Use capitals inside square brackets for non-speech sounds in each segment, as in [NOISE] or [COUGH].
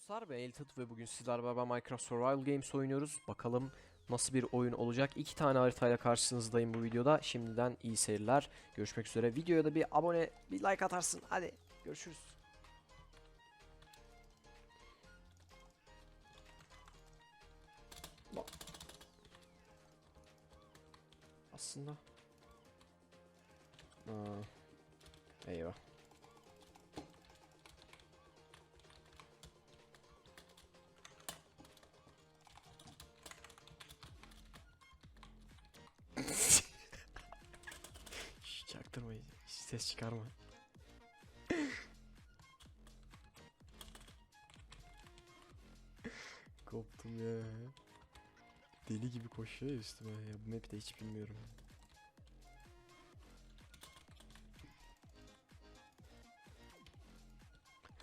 dostlar ben Eltat ve bugün sizlerle beraber Minecraft Survival Games oynuyoruz. Bakalım nasıl bir oyun olacak. İki tane haritayla karşınızdayım bu videoda. Şimdiden iyi seyirler. Görüşmek üzere. Videoya da bir abone, bir like atarsın. Hadi görüşürüz. Aslında. Aa, eyvah. Çaktırma hiç ses çıkarma. [LAUGHS] Koptum ya. Deli gibi koşuyor ya üstüme ya. Bu map'i hiç bilmiyorum.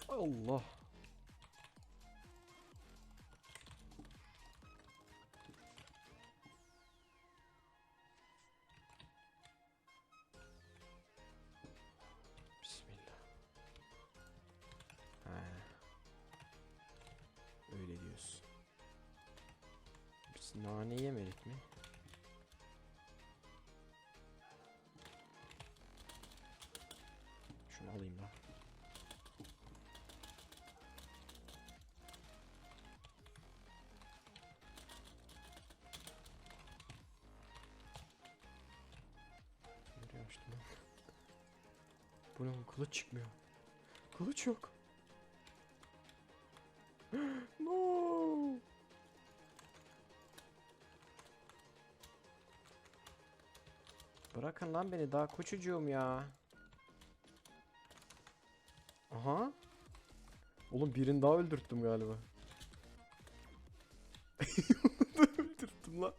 Allah. Nane yemedik mi? Şunu alayım da. Nereye açtım lan? Bu? Kılıç çıkmıyor. Kılıç yok. [GASPS] no. Bırakın lan beni daha küçücüğüm ya. Aha. Oğlum birini daha öldürttüm galiba. [LAUGHS] öldürttüm lan.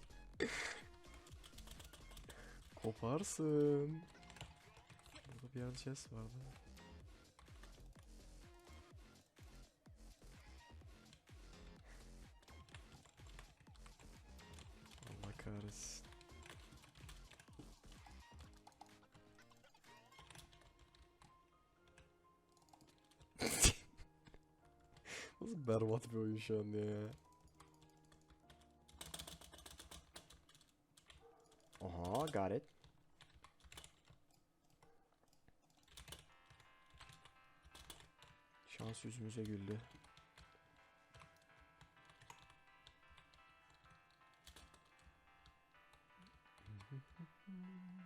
Koparsın. Burada bir yerde chest vardı. Allah kahretsin. Nasıl berbat bir oyun şu an ya. Aha Gareth. Şans yüzümüze güldü. [LAUGHS]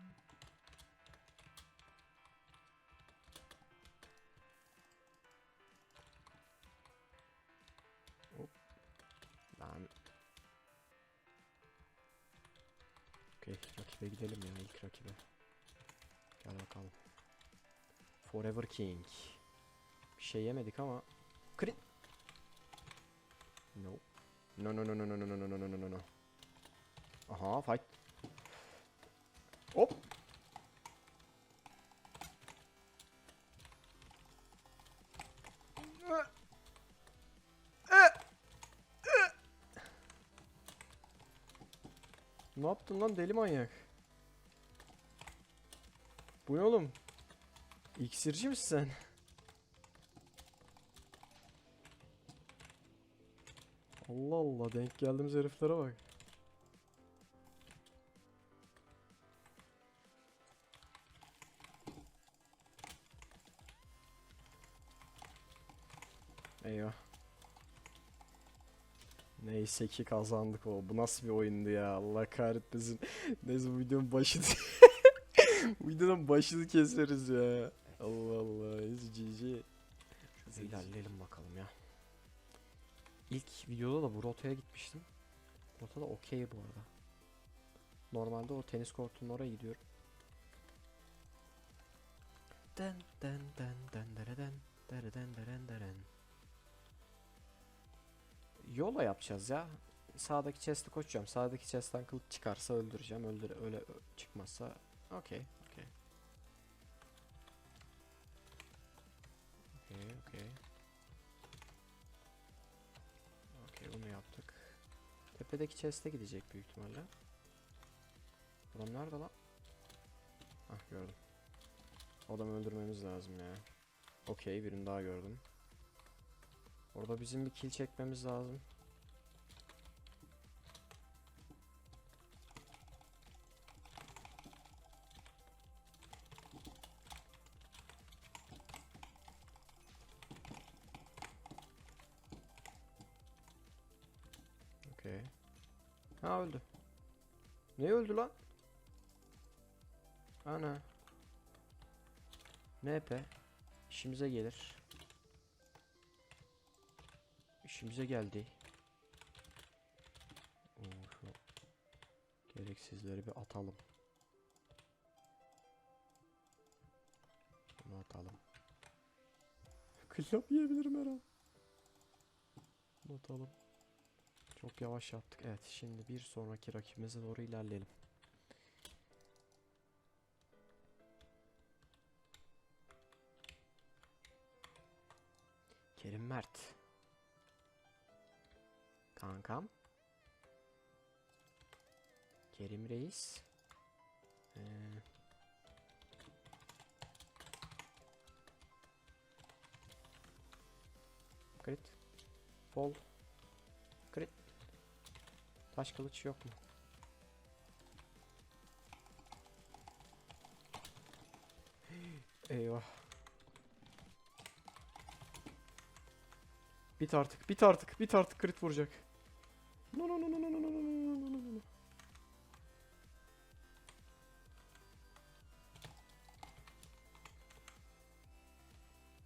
Okey, rakibe gidelim ya ilk rakibe. Gel bakalım. Forever King. Bir şey yemedik ama. Crit. No. No no no no no no no no no no no. Aha fight. Hop. Ne yaptın lan deli manyak? Bu ne oğlum? İksirci misin sen? Allah Allah denk geldiğimiz heriflere bak. Eyvah. Neyse ki kazandık o. Bu nasıl bir oyundu ya? Allah kahretmesin. Neyse bu videonun başını... videonun başını keseriz ya. Allah Allah. Neyse GG. İlerleyelim bakalım ya. İlk videoda da bu rotaya gitmiştim. Rota da okey bu arada. Normalde o tenis kortunun oraya gidiyorum. Den den den den dereden dereden deren deren. Yola yapacağız ya. Sağdaki chest'i koşacağım. Sağdaki chest'ten kılıç çıkarsa öldüreceğim. Öldür öyle çıkmazsa okey okey. Okey okey. Okey bunu yaptık. Tepedeki chest'e gidecek büyük ihtimalle. Adam nerede lan? Ah gördüm. Adamı öldürmemiz lazım ya. Okey birini daha gördüm. Orada bizim bir kill çekmemiz lazım. Okey. Ha öldü. Ne öldü lan? Ana. NP. İşimize gelir. İşimize geldi. Şu gereksizleri bir atalım. Bunu atalım. Klap yiyebilirim her an. Bunu atalım. Çok yavaş yaptık. Evet şimdi bir sonraki rakibimize doğru ilerleyelim. Kerim Mert. Kankam. Kerim Reis. Ee, Crit. Fall. Crit. Taş kılıç yok mu? Eyvah. Bit artık, bit artık, bit artık crit vuracak. No no no no no no no no no no no.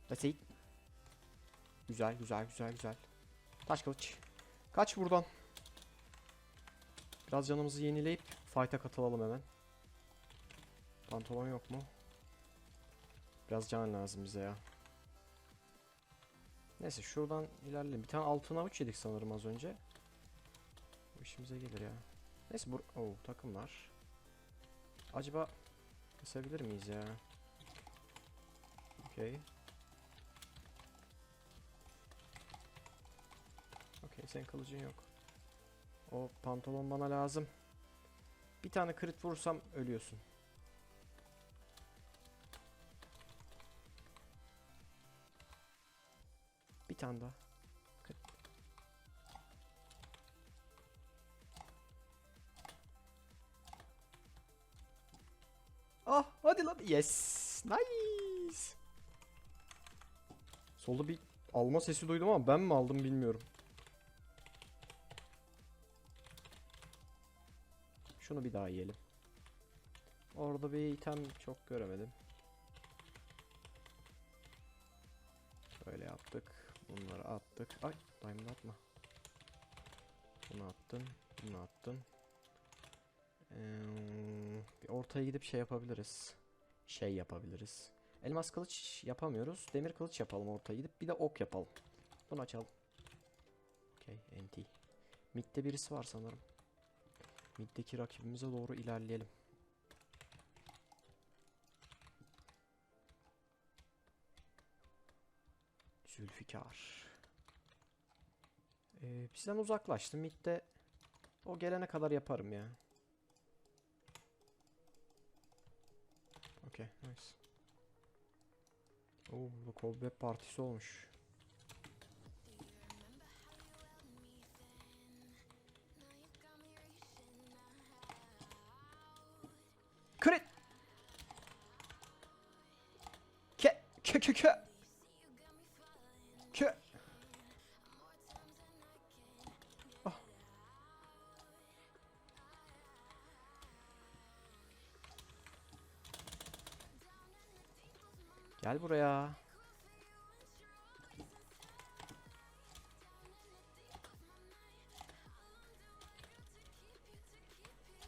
That's it. Güzel, güzel, güzel, güzel. Taş kılıç. Kaç buradan. Biraz canımızı yenileyip fight'a katılalım hemen. Pantolon yok mu? Biraz can lazım bize ya. Neyse şuradan ilerleyelim. Bir tane altın avuç yedik sanırım az önce. İşimize gelir ya. Neyse bu... Oh takım var. Acaba kesebilir miyiz ya? Okey. Okey senin kılıcın yok. O pantolon bana lazım. Bir tane crit vursam ölüyorsun. Bir tane daha. Lan. Yes. Nice. Solda bir alma sesi duydum ama ben mi aldım bilmiyorum. Şunu bir daha yiyelim. Orada bir item çok göremedim. Böyle yaptık. Bunları attık. Ay diamond atma. Bunu attın. Bunu attın. Ee, bir ortaya gidip şey yapabiliriz. Şey yapabiliriz. Elmas kılıç yapamıyoruz. Demir kılıç yapalım ortaya gidip. Bir de ok yapalım. Bunu açalım. Okey NT. Mid'de birisi var sanırım. Mid'deki rakibimize doğru ilerleyelim. Zülfikar. Ee, bizden uzaklaştı. Mid'de o gelene kadar yaparım ya. Okey, nice. Oo, bu Cobweb partisi olmuş. Ke ke ke ke. Ke. Gel buraya.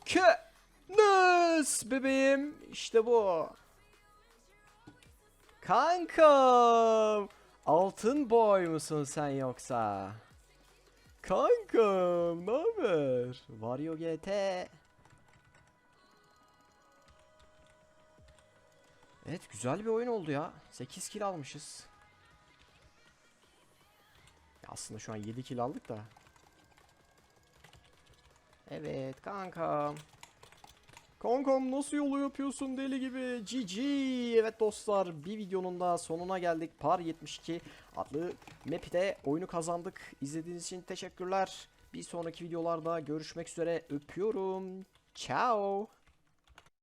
Ke. Nıs bebeğim. İşte bu. Kankam. Altın boy musun sen yoksa? Kankam ne haber? Vario GT. Evet güzel bir oyun oldu ya. 8 kill almışız. Ya aslında şu an 7 kill aldık da. Evet kankam. Kankam nasıl yolu yapıyorsun deli gibi? GG. Evet dostlar bir videonun da sonuna geldik. Par 72 adlı map'te oyunu kazandık. İzlediğiniz için teşekkürler. Bir sonraki videolarda görüşmek üzere. Öpüyorum. Ciao.